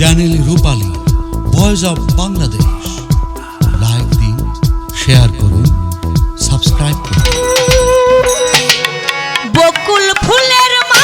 Channel Rupali voice of Bangladesh like দিন share করুন subscribe করুন। বকুল ফুলের মা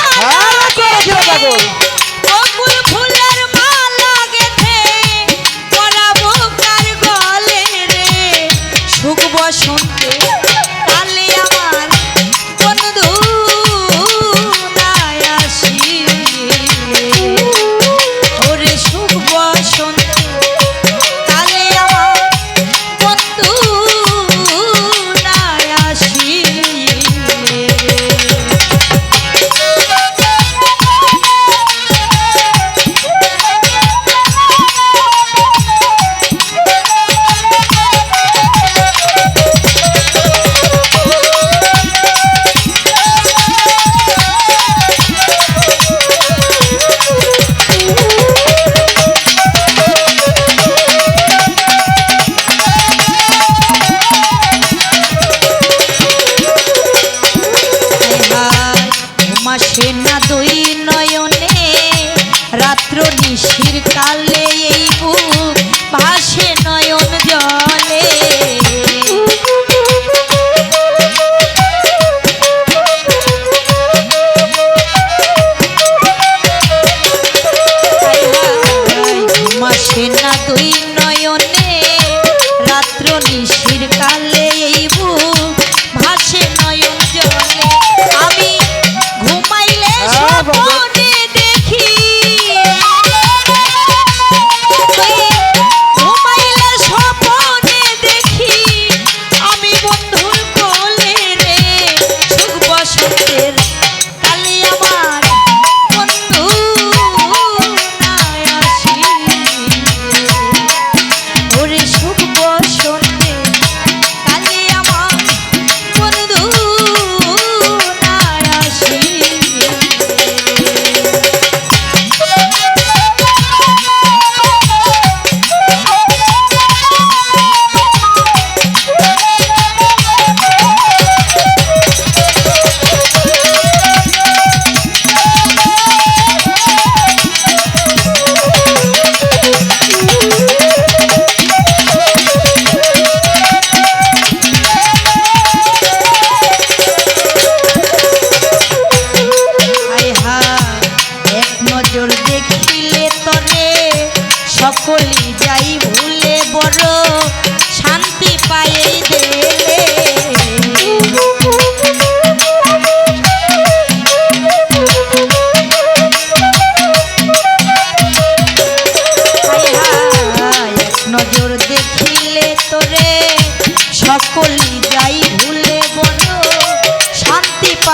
তালে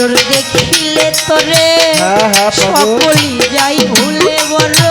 নজর দেখিলে তোরে। হ্যাঁ, হ্যাঁ, সকলি যাই ভুলে বলো